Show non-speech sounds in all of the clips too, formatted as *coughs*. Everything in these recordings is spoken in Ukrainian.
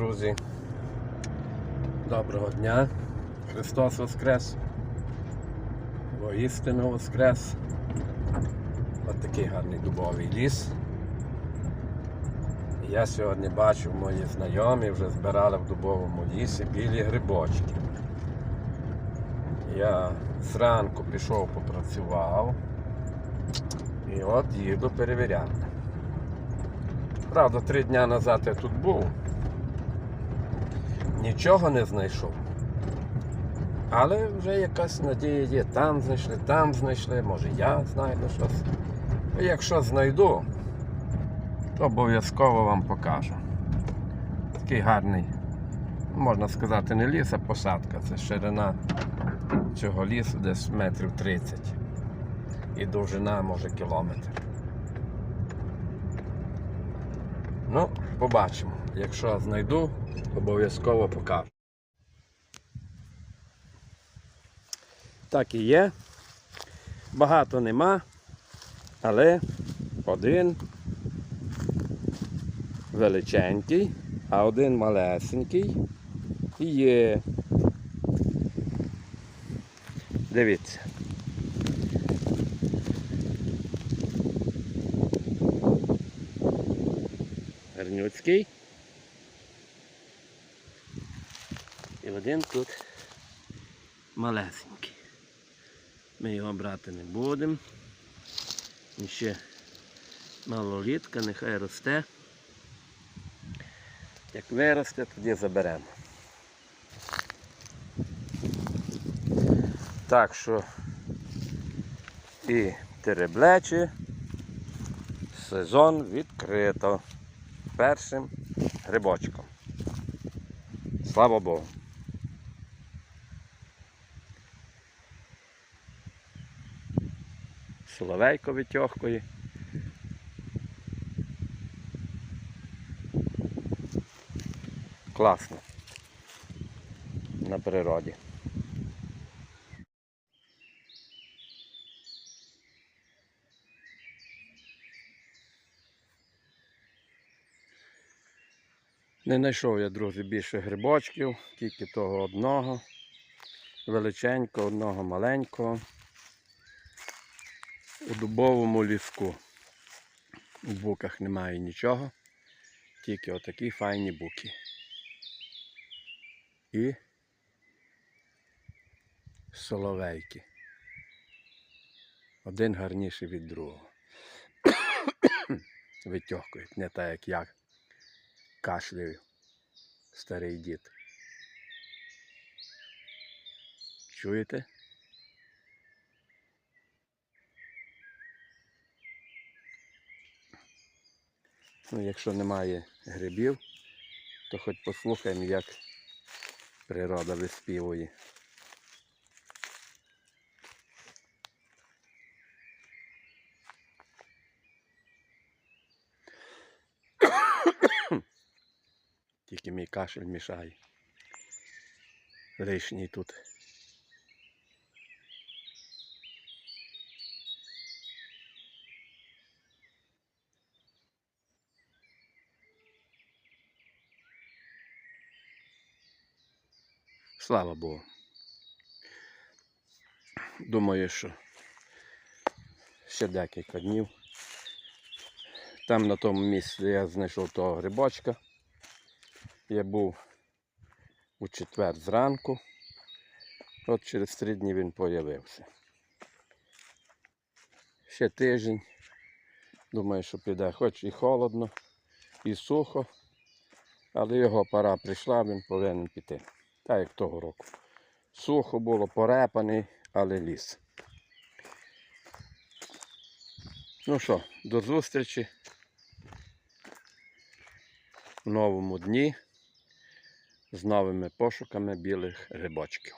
друзі. Доброго дня. Христос Воскрес. Воістину Воскрес. Ось такий гарний дубовий ліс. Я сьогодні бачив, мої знайомі вже збирали в дубовому лісі білі грибочки. Я зранку пішов попрацював і от їду перевіряти. Правда, три дні назад я тут був. Нічого не знайшов. Але вже якась надія є. Там знайшли, там знайшли, може я знайду щось. Якщо знайду, то обов'язково вам покажу. Такий гарний, можна сказати, не ліс, а посадка. Це ширина цього лісу десь метрів 30. І довжина може кілометр. Ну, побачимо. Якщо знайду, обов'язково покажу. Так і є. Багато нема, але один величенький, а один малесенький і є. Дивіться. Гарнюцький. І один тут малесенький. Ми його брати не будемо. Він ще малолітка, нехай росте. Як виросте, тоді заберемо. Так що і тереблечі сезон відкрито першим грибочком. Слава Богу. Соловейко витьохкує. Класно. На природі. Не знайшов я, друзі, більше грибочків, тільки того одного, величенького, одного маленького. У дубовому ліску. У буках немає нічого, тільки отакі файні буки. І соловейки. Один гарніший від другого. *coughs* Витьохкують, не так як я кашляю, старий дід. Чуєте? Ну, якщо немає грибів, то хоч послухаємо, як природа виспівує. Тільки мій кашель мішає. Лишній тут. Слава Богу. Думаю, що ще декілька днів. Там на тому місці я знайшов того грибочка. Я був у четвер зранку. От через три дні він появився. Ще тиждень. Думаю, що піде хоч і холодно, і сухо, але його пора прийшла, він повинен піти. Так як того року. Сухо було, порепаний, але ліс. Ну що, до зустрічі в новому дні з новими пошуками білих рибочків.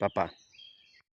Па-па!